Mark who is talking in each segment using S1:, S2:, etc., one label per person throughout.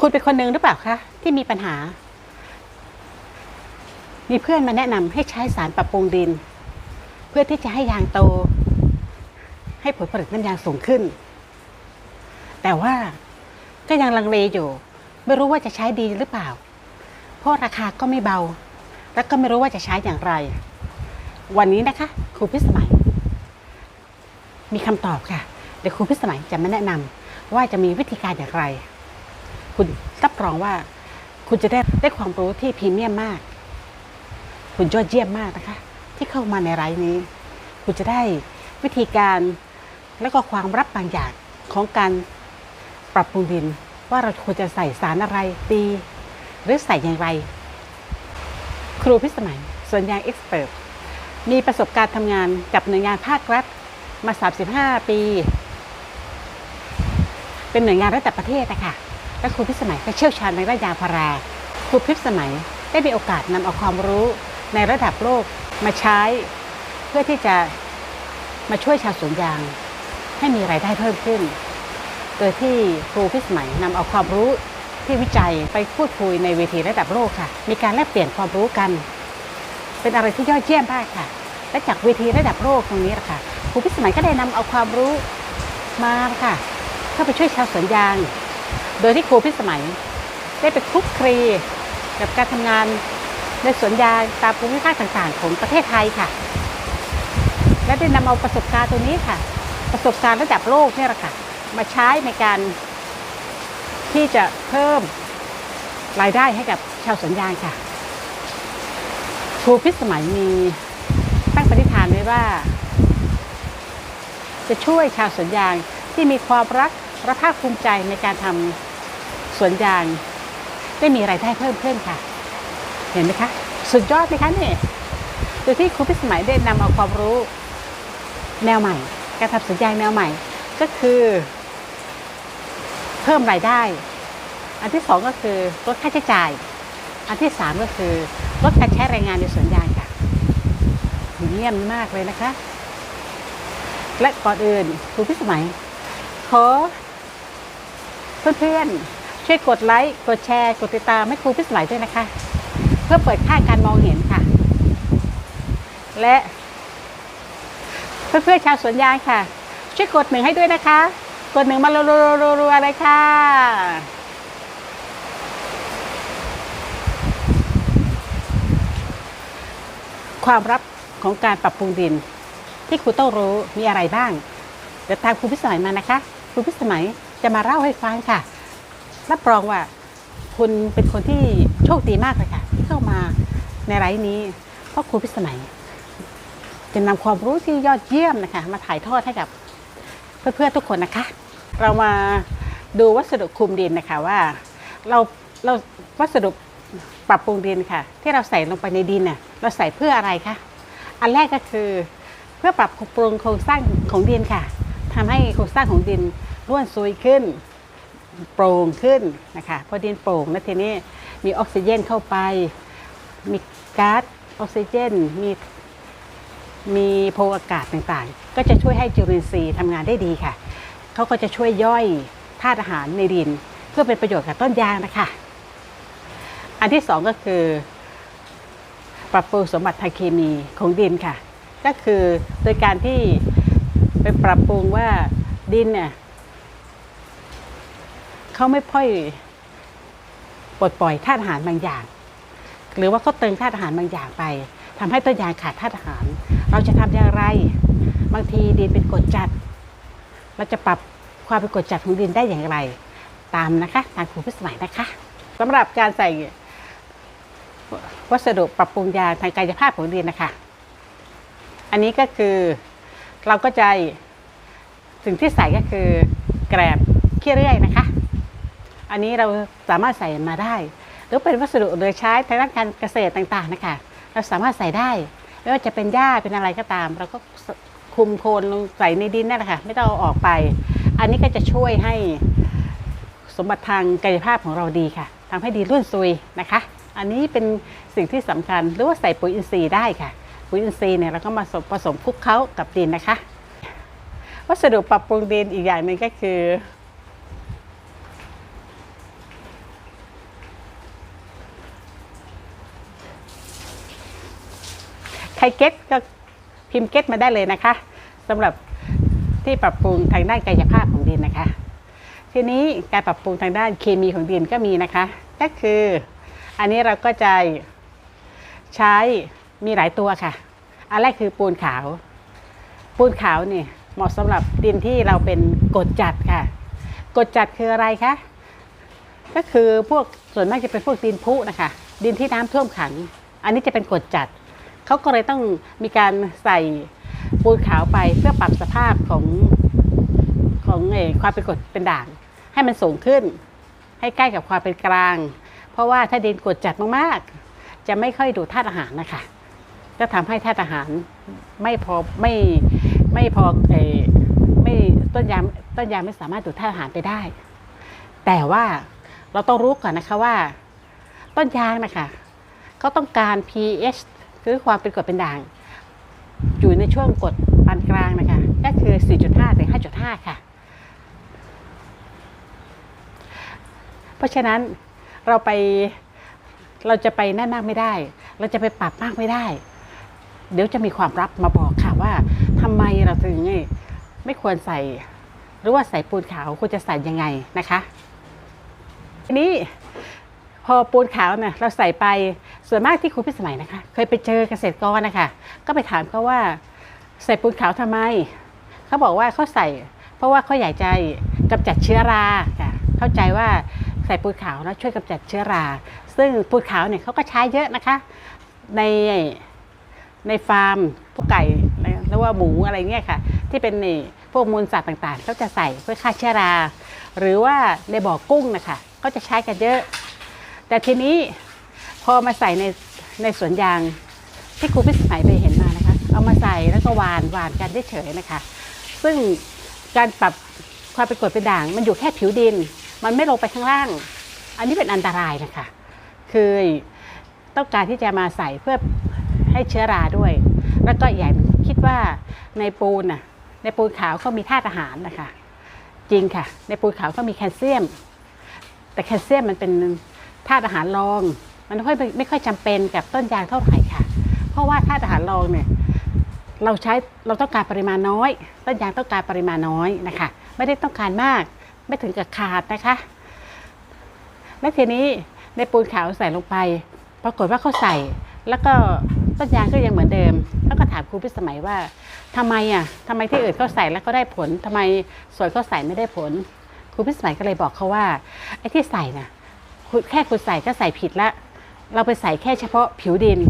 S1: คุณเป็นคนหนึ่งหรือเปล่าคะที่มีปัญหา มีเพื่อนมาแนะนำให้ใช้สารปรับปรุงดิน เพื่อที่จะให้ยางโต ให้ผลผลิตน้ำยางสูงขึ้น แต่ว่าก็ยังลังเลอยู่ ไม่รู้ว่าจะใช้ดีหรือเปล่า เพราะราคาก็ไม่เบา แล้วก็ไม่รู้ว่าจะใช้อย่างไร วันนี้นะคะ ครูพิสมัย มีคำตอบค่ะเดี๋ยวครูพิสมัยจะมาแนะนำว่าจะมีวิธีการอย่างไร คุณรับรองว่า คุณจะได้ได้ความรู้ที่พรีเมียมมาก คุณยอดเยี่ยมมากนะคะ ที่เข้ามาในไลน์นี้ คุณจะได้วิธีการแล้วก็ความรับบางอย่างของการปรับปรุงดิน ว่าเราควรจะใส่สารอะไรดี หรือใส่อย่างไร ครูพิสมัยส่วนยางเอ็กซ์เพรสมีประสบการณ์ทำงานกับหน่วยงานภาครัฐมา 35 ปี เป็นหน่วยงานระดับประเทศนะคะ และครูพิสมัยก็เชี่ยวชาญในด้านยางพารา ครูพิสมัยได้มีโอกาสนำเอาความรู้ในระดับโลกมาใช้ เพื่อที่จะมาช่วยชาวสวนยาง ให้มีรายได้เพิ่มขึ้น โดยที่ครูพิสมัยนำเอาความรู้ที่วิจัยไปพูดคุยในเวทีระดับโลกค่ะ มีการแลกเปลี่ยนความรู้กัน เป็นอะไรที่ยอดเยี่ยมมากค่ะ และจากเวทีระดับโลกตรงนี้แหละค่ะครูพิสมัยก็ได้นำเอาความรู้มาค่ะ เข้าไปช่วยชาวสวนยาง โดยที่ครูพิสมัย ได้ไปคลุกคลีกับการทำงานในสวนยางตามภูมิภาคต่างๆ ของประเทศไทยค่ะ และได้นำเอาประสบการณ์ตัวนี้ค่ะ ประสบการณ์ระดับโลกเนี่ยแหละค่ะ มาใช้ในการที่จะเพิ่มรายได้ให้กับชาวสวนยางค่ะ ครูพิสมัยมีตั้งปณิธานไว้ว่า จะช่วยชาวสวนยางที่มีความรักและภาคภูมิใจในการทำ สวนยางได้มีรายได้เพิ่มขึ้นค่ะ เห็นไหมคะ สุดยอดไหมคะเนี่ยโดยที่ครูพิสมัยได้นำเอาความรู้แนวใหม่ การทำสวนยางแนวใหม่ ก็คือ เพิ่มรายได้ อันที่สองก็คือลดค่าใช้จ่าย อันที่สามก็คือลดการใช้แรงงานในสวนยางค่ะเยี่ยมมากเลยนะคะ และก่อนอื่นครูพิสมัยขอเพื่อนๆ ช่วยกดไลค์กดแชร์ กดติดตามให้ครูพิสมัยด้วยนะคะ เพื่อเปิดค่าการมองเห็นค่ะ และเพื่อนๆชาวสวนยางค่ะ ช่วยกดหนึ่งให้ด้วยนะคะ กดหนึ่งมารัวๆๆๆเลยค่ะความลับของการปรับปรุงดิน ที่ครูต้องรู้มีอะไรบ้าง เดี๋ยวตามครูพิสมัยมานะคะ ครูพิสมัยจะมาเล่าให้ฟังค่ะ รับรองว่าคุณเป็นคนที่โชคดีมากเลยค่ะ ที่เข้ามาในไลฟ์นี้ เพราะครูพิสมัย จะนำความรู้ที่ยอดเยี่ยมนะคะ มาถ่ายทอดให้กับเพื่อนๆทุกคนนะคะ เรามาดูวัสดุคลุมดินนะคะว่าเราเราวัสดุปรับปรุงดินค่ะ ที่เราใส่ลงไปในดินน่ะเราใส่เพื่ออะไรคะอันแรกก็คือเพื่อปรับปรุงโครงสร้างของดินค่ะทำให้โครงสร้างของดินร่วนซุยขึ้น โปร่งขึ้นนะคะพอดินโปร่งแล้วทีนี้มีออกซิเจนเข้าไป มีก๊าซออกซิเจน มีมีโพรงอากาศต่างๆ ก็จะช่วยให้จุลินทรีย์ทำงานได้ดีค่ะ เขาก็จะช่วยย่อยธาตุอาหารในดิน เพื่อเป็นประโยชน์กับต้นยางนะคะ อันที่สองก็คือ ปรับปรุงสมบัติทางเคมีของดินค่ะ ก็คือโดยการที่ไปปรับปรุงว่าดินเนี่ย เขาไม่ค่อยปลดปล่อยธาตุอาหารบางอย่าง หรือว่าเขาเติมธาตุอาหารบางอย่างไปทำให้ต้นยางขาดธาตุอาหาร เราจะทำอย่างไร บางทีดินเป็นกรดจัด เราจะปรับความเป็นกรดจัดของดินได้อย่างไร ตามนะคะตามครูพิสมัยนะคะสำหรับการใส่วัสดุปรับปรุงยางทางกายภาพของดินนะคะ อันนี้ก็คือเราก็จะสิ่งที่ใส่ก็คือแกรบขี้เรื่อยนะคะ อันนี้เราสามารถใส่มาได้ หรือเป็นวัสดุเหลือใช้ทางด้านการเกษตรต่างๆนะคะเราสามารถใส่ได้ไม่ว่าจะเป็นหญ้าเป็นอะไรก็ตาม เราก็คุมโคนลงใส่ในดินนั่นแหละค่ะไม่ต้องเอาออกไป อันนี้ก็จะช่วยให้สมบัติทางกายภาพของเราดีค่ะทำให้ดีรุ่นซุยนะคะ อันนี้เป็นสิ่งที่สำคัญหรือว่าใส่ปุ๋ยอินทรีย์ได้ค่ะ ปุ๋ยอินทรีย์เนี่ยเราก็มาผสมผสมคลุกเคล้ากับดินนะคะ วัสดุปรับปรุงดินอีกอย่างหนึ่งก็คือ เก็ตก็พิมพ์เก็ตมาได้เลยนะคะสำหรับที่ปรับปรุงทางด้านกายภาพของดินนะคะ ทีนี้การปรับปรุงทางด้านเคมีของดินก็มีนะคะ ก็คืออันนี้เราก็จะใช้มีหลายตัวค่ะ อันแรกคือปูนขาว ปูนขาวนี่เหมาะสำหรับดินที่เราเป็นกรดจัดค่ะกรดจัดคืออะไรคะก็คือพวกส่วนมากจะเป็นพวกดินพุนะคะ ดินที่น้ำท่วมขัง อันนี้จะเป็นกรดจัด เขาก็เลยต้องมีการใส่ปูนขาวไปเพื่อปรับสภาพของของเอความเป็นกรดเป็นด่าง ให้มันสูงขึ้น ให้ใกล้กับความเป็นกลาง เพราะว่าถ้าดินกรดจัดมากๆ จะไม่ค่อยดูดธาตุอาหารนะคะก็ทำให้ธาตุอาหารไม่พอไม่ไม่พอเออไม่ต้นยางต้นยางไม่สามารถดูดธาตุอาหารไปได้ แต่ว่าเราต้องรู้ก่อนนะคะว่า ต้นยางนะคะเขาต้องการ pH คือความเป็นกรดเป็นด่าง อยู่ในช่วงกรดปานกลางนะคะ ก็คือ 4.5 ถึง 5.5 ค่ะ เพราะฉะนั้นเราไปเราจะไปแน่นมากไม่ได้ เราจะไปปรับมากไม่ได้ เดี๋ยวจะมีความลับมาบอกค่ะว่าทำไมเราถึงไม่ควรใส่ หรือว่าใส่ปูนขาวควรจะใส่ยังไงนะคะทีนี้พอปูนขาวเนี่ยเราใส่ไป ส่วนมากที่ครูพิสมัยนะคะ เคยไปเจอเกษตรกรนะคะก็ไปถามเขาว่าใส่ปูนขาวทำไม เขาบอกว่าเขาใส่ เพราะว่าเขาอยากจะกำจัดเชื้อราค่ะ เข้าใจว่าใส่ปูนขาวแล้วช่วยกำจัดเชื้อรา ซึ่งปูนขาวเนี่ยเขาก็ใช้เยอะนะคะ ในในฟาร์มพวกไก่หรือว่าหมูอะไรเงี้ยค่ะ ที่เป็นนี่พวกมูลสัตว์ต่างๆเขาจะใส่เพื่อฆ่าเชื้อรา หรือว่าในบ่อกุ้งนะคะก็จะใช้กันเยอะ แต่ทีนี้ พอมาใส่ในในสวนยางที่ครูพิสมัยไปเห็นมานะคะ เอามาใส่แล้วก็หวานหวานกันเฉยๆนะคะ ซึ่งการปรับความเป็นกรดเป็นด่าง มันอยู่แค่ผิวดิน มันไม่ลงไปข้างล่าง อันนี้เป็นอันตรายนะคะ คือต้องการที่จะมาใส่เพื่อให้เชื้อราด้วย แล้วก็อย่างหนึ่คิดว่าในปูนน่ะในปูนขาวก็มีธาตุอาหารนะคะ จริงค่ะ ในปูนขาวก็มีแคลเซียม แต่แคลเซียมมันเป็นธาตุอาหารรอง มันไม่ค่อยไม่ค่อยจำเป็นกับต้นยางเท่าไหร่ค่ะ เพราะว่าธาตุอาหารรองเนี่ยเราใช้เราต้องการปริมาณน้อย ต้นยางต้องการปริมาณน้อยนะคะ ไม่ได้ต้องการมากไม่ถึงกับขาดนะคะ และทีนี้ในปูนขาวใส่ลงไป ปรากฏว่าเขาใส่ แล้วก็ต้นยางก็ยังเหมือนเดิม แล้วก็ถามครูพิสมัยว่าทำไมอะทำไมที่อื่นเขาใส่แล้วก็ได้ผลทำไมสวนเขาใส่ไม่ได้ผล ครูพิสมัยก็เลยบอกเขาว่าไอ้ที่ใส่น่ะแค่คุณใส่ก็ใส่ผิดละ เราไปใส่แค่เฉพาะผิวดิน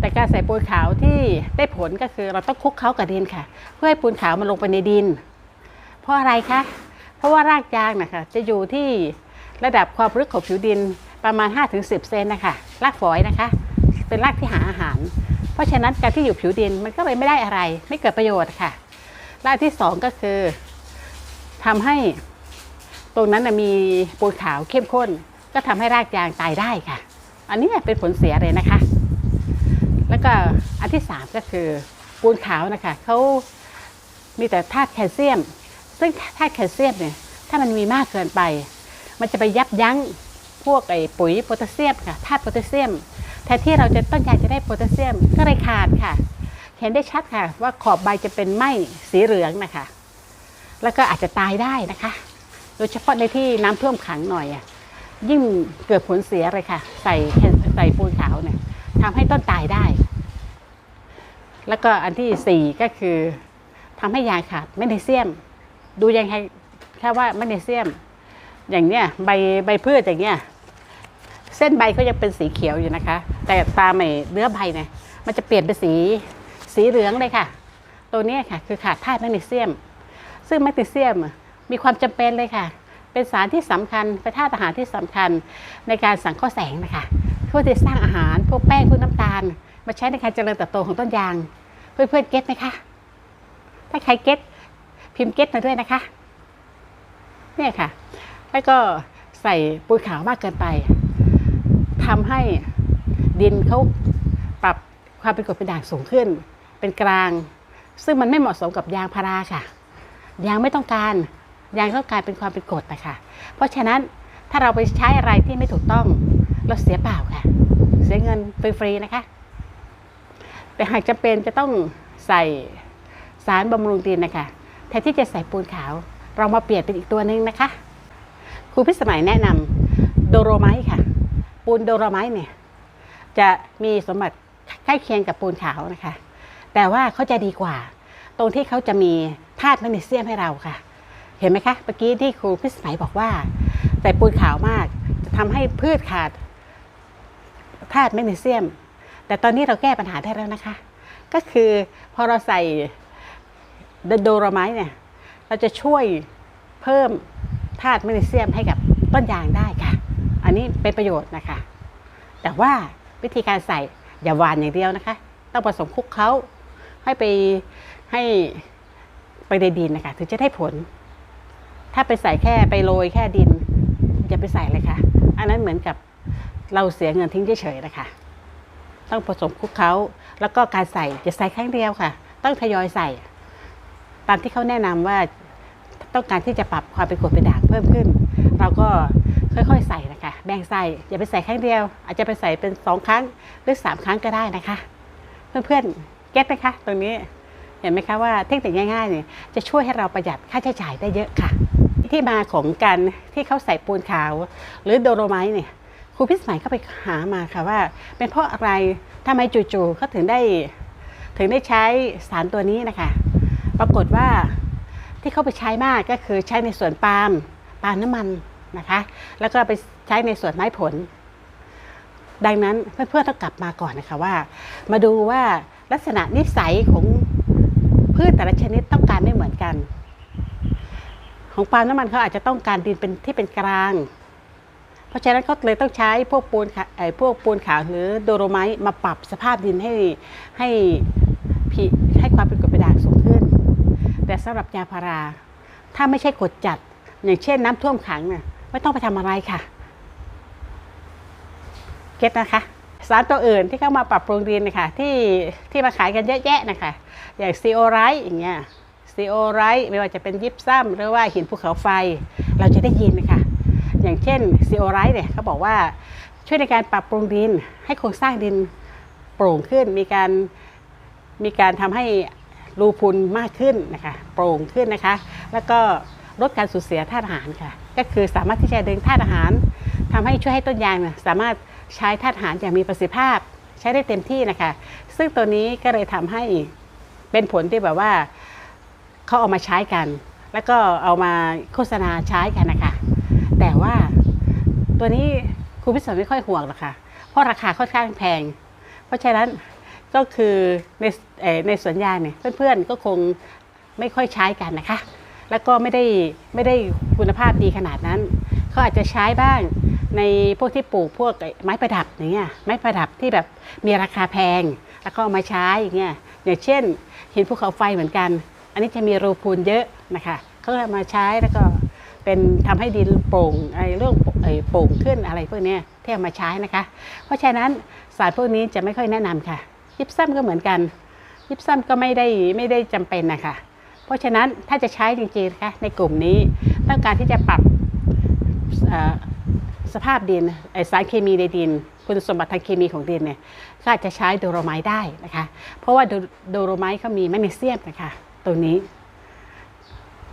S1: แต่การใส่ปูนขาวที่ได้ผลก็คือเราต้องคลุกเคล้ากับดินค่ะ เพื่อให้ปูนขาวมันลงไปในดิน เพราะอะไรคะ เพราะว่ารากยางนะคะจะอยู่ที่ระดับความลึกของผิวดินประมาณ 5-10 เซนนะคะรากฝอยนะคะ เป็นรากที่หาอาหาร เพราะฉะนั้นการที่อยู่ผิวดินมันก็เลยไม่ได้อะไร ไม่เกิดประโยชน์ค่ะรากที่สองก็คือทำให้ตรงนั้นมีปูนขาวเข้มข้น ก็ทำให้รากยางตายได้ค่ะ อันนี้เป็นผลเสียเลยนะคะ แล้วก็อันที่สามก็คือปูนขาวนะคะเขามีแต่ธาตุแคลเซียม ซึ่งธาตุแคลเซียมเนี่ยถ้ามันมีมากเกินไป มันจะไปยับยั้งพวกไอ้ปุ๋ยโพแทสเซียมค่ะธาตุโพแทสเซียมแทนที่เราจะต้นยางจะได้โพแทสเซียมก็เลยขาดค่ะ เห็นได้ชัดค่ะ ว่าขอบใบจะเป็นไหม้สีเหลืองนะคะ แล้วก็อาจจะตายได้นะคะ โดยเฉพาะในที่น้ำท่วมขังหน่อยอะ ยิ่งเกิดผลเสียเลยค่ะ ใส่ใส่ปูนขาวเนี่ยทำให้ต้นตายได้ แล้วก็อันที่สี่ก็คือทำให้ยาขาดแมกนีเซียม ดูยังไงแค่ว่าแมกนีเซียม อย่างเนี้ยใบใบพืชอย่างเงี้ยเส้นใบเขายังเป็นสีเขียวอยู่นะคะ แต่ตามไอ้เนื้อใบเนี่ยมันจะเปลี่ยนเป็นสีสีเหลืองเลยค่ะ ตัวนี้ค่ะ คือขาดธาตุแมกนีเซียม ซึ่งแมกนีเซียมมีความจำเป็นเลยค่ะ เป็นสารที่สำคัญเป็นธาตุอาหารที่สำคัญในการสังเคราะห์แสงนะคะเพื่อที่จะสร้างอาหารพวกแป้งพวกน้ำตาล มาใช้ในการเจริญเติบโตของต้นยาง เพื่อนๆเก็ตไหมคะ ถ้าใครเก็ตพิมพ์เก็ตมาด้วยนะคะเนี่ยค่ะ แล้วก็ใส่ปุ๋ยขาวมากเกินไปทำให้ดินเขาปรับความเป็นกรดเป็นด่างสูงขึ้น เป็นกลาง ซึ่งมันไม่เหมาะสมกับยางพาราค่ะ ยางไม่ต้องการ ยางต้องการเป็นความเป็นกรดนะคะเพราะฉะนั้นถ้าเราไปใช้อะไรที่ไม่ถูกต้องเราเสียเปล่าค่ะ เสียเงินฟรีๆนะคะ แต่หากจำเป็นจะต้องใส่สารบำรุงดินนะคะแทนที่จะใส่ปูนขาว เรามาเปลี่ยนเป็นอีกตัวหนึ่งนะคะครูพิสมัยแนะนำโดโรไมต์ค่ะ ปูนโดโรไมต์เนี่ยจะมีสมบัติใกล้เคียงกับปูนขาวนะคะ แต่ว่าเขาจะดีกว่า ตรงที่เขาจะมีธาตุแมกนีเซียมให้เราค่ะ เห็นไหมคะเมื่อกี้ที่ครูพิสมัยบอกว่าใส่ปูนขาวมากจะทำให้พืชขาดธาตุแมกนีเซียม แต่ตอนนี้เราแก้ปัญหาได้แล้วนะคะ ก็คือพอเราใส่โดโรไมต์เนี่ยเราจะช่วยเพิ่มธาตุแมกนีเซียมให้กับต้นยางได้ค่ะ อันนี้เป็นประโยชน์นะคะ แต่ว่าวิธีการใส่อย่าหวานอย่างเดียวนะคะ ต้องผสมคลุกเคล้าให้ไปให้ไปในดินนะคะ ถึงจะได้ผล ถ้าไปใส่แค่ไปโรยแค่ดินอย่าไปใส่เลยค่ะ อันนั้นเหมือนกับเราเสียเงินทิ้งเฉยๆนะคะ ต้องผสมคลุกเคล้าแล้วก็การใส่จะใส่ครั้งเดียวค่ะ ต้องทยอยใส่ ตามที่เขาแนะนำว่าต้องการที่จะปรับความเป็นกรดเป็นด่างเพิ่มขึ้น เราก็ค่อยๆใส่นะคะ แบ่งใส่อย่าไปใส่ครั้งเดียว อาจจะไปใส่เป็นสองครั้งหรือสามครั้งก็ได้นะคะ เพื่อนๆเก็ตไหมคะตรงนี้ เห็นไหมคะว่าเทคนิคง่ายๆเนี่ยจะช่วยให้เราประหยัดค่าใช้จ่ายได้เยอะค่ะ ที่มาของการที่เขาใส่ปูนขาว หรือโดโลไมต์เนี่ยครูพิสมัยก็ไปหามาค่ะว่า เป็นเพราะอะไรทำไมจู่ๆเขาถึงได้ถึงได้ใช้สารตัวนี้นะคะ ปรากฏว่าที่เขาไปใช้มากก็คือใช้ในสวนปาล์มปาล์มน้ำมันนะคะ แล้วก็ไปใช้ในสวนไม้ผล ดังนั้นเพื่อนๆต้องกลับมาก่อนนะคะว่า มาดูว่าลักษณะนิสัยของ พืชแต่ละชนิดต้องการไม่เหมือนกัน ของปาล์มน้ำมันเขาอาจจะต้องการดินเป็นที่เป็นกลาง เพราะฉะนั้นเขาเลยต้องใช้พวกปูนขาไอ้พวกปูนขาวหรือโดโลไมต์มาปรับสภาพดินให้ให้พีให้ความเป็นกรดเป็นด่างสูงขึ้น แต่สำหรับยางพารา ถ้าไม่ใช่กดจัด อย่างเช่นน้ำท่วมขังเนี่ยไม่ต้องไปทำอะไรค่ะ เก็ตนะคะ สารตัวอื่นที่เข้ามาปรับปรุงดินนะคะที่ที่มาขายกันเยอะแยะนะคะอย่างซีโอไรต์อย่างเงี้ยซีโอไรต์ไม่ว่าจะเป็นยิปซัมหรือว่าหินภูเขาไฟ เราจะได้ยินนะคะอย่างเช่นซีโอไรต์เนี่ยเขาบอกว่าช่วยในการปรับปรุงดินให้โครงสร้างดินโปร่งขึ้น มีการมีการทำให้รูพุนมากขึ้นนะคะโปร่งขึ้นนะคะ แล้วก็ลดการสูญเสียธาตุอาหารค่ะ ก็คือสามารถที่จะดึงธาตุอาหารทำให้ช่วยให้ต้นยางสามารถ ใช้ธาตุอาหารอย่างมีประสิทธิภาพ ใช้ได้เต็มที่นะคะ ซึ่งตัวนี้ก็เลยทำให้เป็นผลที่แบบว่าเขาเอามาใช้กัน แล้วก็เอามาโฆษณาใช้กันนะคะ แต่ว่าตัวนี้ครูพิศวไม่ค่อยห่วงหรอกค่ะ เพราะราคาค่อนข้างแพง เพราะฉะนั้นก็คือในในสวนยางเนี่ยเพื่อนๆก็คงไม่ค่อยใช้กันนะคะ แล้วก็ไม่ได้ไม่ได้คุณภาพดีขนาดนั้น เขาอาจจะใช้บ้างในพวกที่ปลูกพวกไม้ประดับอย่างเงี้ยไม้ประดับที่แบบมีราคาแพง แล้วก็เอามาใช้อย่างเงี้ยอย่างเช่นหินภูเขาไฟเหมือนกัน อันนี้จะมีรูพูนเยอะนะคะเขาเอามาใช้แล้วก็เป็นทำให้ดินโปร่งไอ้เรื่องไอ้โปร่งขึ้นอะไรพวกเนี้ยที่เอามาใช้นะคะ เพราะฉะนั้นสารพวกนี้จะไม่ค่อยแนะนำค่ะ ยิปซัมก็เหมือนกัน ยิปซัมก็ไม่ได้ไม่ได้จำเป็นนะคะเพราะฉะนั้นถ้าจะใช้จริงๆนะคะในกลุ่มนี้ต้องการที่จะปรับ สภาพดินไอสารเคมีในดิน คุณสมบัติทางเคมีของดินเนี่ยก็อาจจะใช้โดโลไมต์ได้นะคะ เพราะว่าโดโดโลไมต์เขามีแมกนีเซียมนะคะตรงนี้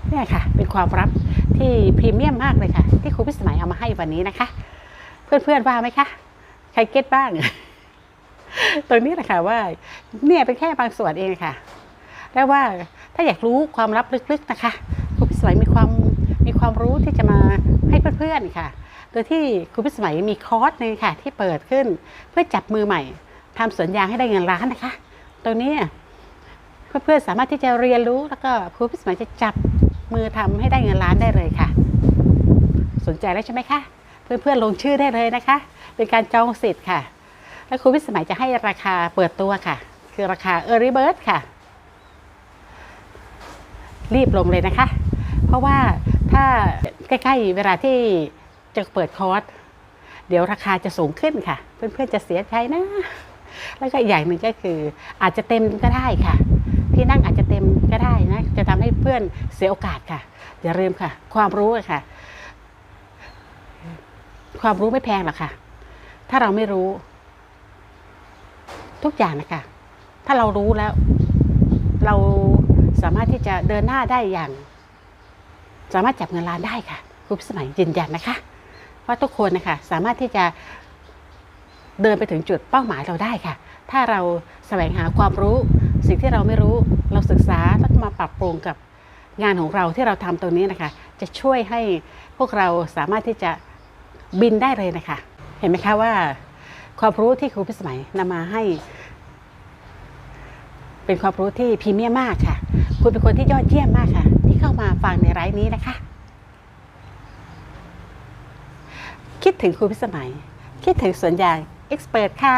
S1: เนี่ยค่ะ เป็นความลับที่พรีเมียมมากเลยค่ะ ที่ครูพิสมัยเอามาให้วันนี้นะคะ เพื่อนๆว่าไหมคะ ใครเก็ตบ้าง ตรงนี้แหละค่ะว่า เนี่ยเป็นแค่บางส่วนเองค่ะ แล้วว่าถ้าอยากรู้ความลับลึกๆนะคะครูพิสมัยมีความ มีความรู้ที่จะมาให้เพื่อนๆค่ะ โดยที่ครูพิสมัยมีคอร์สหนึงค่ะ ที่เปิดขึ้นเพื่อจับมือใหม่ทำสวนยางให้ได้เงินล้านนะคะ ตรงนี้เพื่อนๆสามารถที่จะเรียนรู้แล้วก็ครูพิสมัยจะจับมือทำให้ได้เงินล้านได้เลยค่ะ สนใจแล้วใช่ไหมคะเพื่อนๆลงชื่อได้เลยนะคะ เป็นการจองสิทธิ์ค่ะ แล้วครูพิสมัยจะให้ราคาเปิดตัวค่ะ คือราคา Early Bird ค่ะ รีบลงเลยนะคะ เพราะว่า ถ้าใกล้ๆเวลาที่จะเปิดคอร์สเดี๋ยวราคาจะสูงขึ้นค่ะ เพื่อนๆจะเสียใจนะ แล้วก็อย่างหนึ่งก็คืออาจจะเต็มก็ได้ค่ะ ที่นั่งอาจจะเต็มก็ได้นะ จะทำให้เพื่อนเสียโอกาสค่ะ อย่าลืมค่ะ ความรู้ค่ะ ความรู้ไม่แพงหรอกค่ะ ถ้าเราไม่รู้ ทุกอย่างนะคะ ถ้าเรารู้แล้ว เราสามารถที่จะเดินหน้าได้อย่าง สามารถจับเงินล้านได้ค่ะครูพิสมัยยืนยันนะคะ ว่าทุกคนนะคะสามารถที่จะเดินไปถึงจุดเป้าหมายเราได้ค่ะ ถ้าเราแสวงหาความรู้ สิ่งที่เราไม่รู้เราศึกษาแล้วมาปรับปรุงกับงานของเราที่เราทำตรงนี้นะคะ จะช่วยให้พวกเราสามารถที่จะบินได้เลยนะคะ เห็นไหมคะว่า ความรู้ที่ครูพิสมัยนำมาให้ เป็นความรู้ที่พรีเมียมมากค่ะ คุณเป็นคนที่ยอดเยี่ยมมากค่ะ เข้ามาฟังในไร้นี้นะคะ คิดถึงครูพิสมัย คิดถึงสวนยางเอ็กซ์เพรสค่ะ